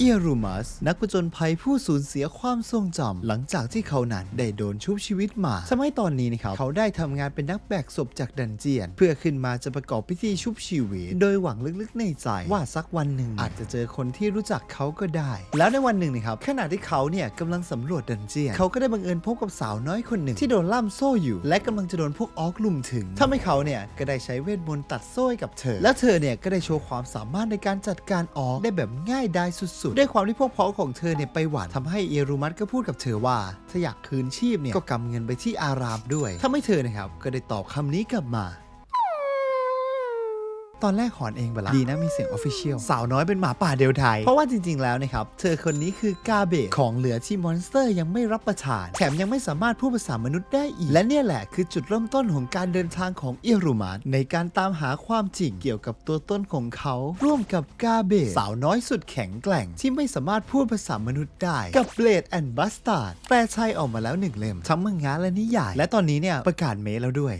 เอียรูมัส นักผจญภัยผู้สูญเสียความทรงจำหลังจากที่เขานั้นได้โดนชุบชีวิตมาทำให้ตอนนี้นะครับ เขาได้ทำงานเป็นนักแบกศพจากดันเจียน เพื่อขึ้นมาจะประกอบพิธีชุบชีวิต โดยหวังลึกๆในใจว่าสักวันหนึ่ง อาจจะเจอคนที่รู้จักเขาก็ได้ แล้วในวันหนึ่งนะครับขณะที่เขาเนี่ยกำลังสำรวจดันเจียน เขาก็ได้บังเอิญพบกับสาวน้อยคนหนึ่ง ที่โดนล่ามโซ่อยู่ และกำลังจะโดนพวกออกลุมถึงทำให้เขาเนี่ยก็ได้ใช้เวทมนต์ตัดโซ่กับเธอ และเธอเนี่ยก็ได้โชว์ความสามารถในการจัดการออกได้แบบง่ายดายสุดุด้วยความที่พวกพ้องของเธอเนี่ยไปหวานทำให้เอรูมัตก็พูดกับเธอว่า ถ้าอยากคืนชีพเนี่ยก็กำเงินไปที่อารามด้วย ถ้าไม่เธอนะครับก็ได้ตอบคำนี้กลับมา ตอนแรกหอนเองเวลาดีนะมีเสียงออฟฟิเชียลสาวน้อยเป็นหมาป่าเดียวไทย เพราะว่าจริง ๆ แล้วนะครับ เธอคนนี้คือกาเบะของเหลือที่มอนสเตอร์ยังไม่รับประทาน แถมยังไม่สามารถพูดภาษามนุษย์ได้อีก และเนี่ยแหละคือจุดเริ่มต้นของการเดินทางของเอรูมัสในการตามหาความจริงเกี่ยวกับตัวต้นของเขา ร่วมกับกาเบะสาวน้อยสุดแข็งแกร่ง ที่ไม่สามารถพูดภาษามนุษย์ได้ กับเบลดแอนด์บัสตาร์ดแปลไทยออกมาแล้วหนึ่งเล่มทั้งมังงะและนิยาย และตอนนี้เนี่ยประกาศเมสแล้วด้วย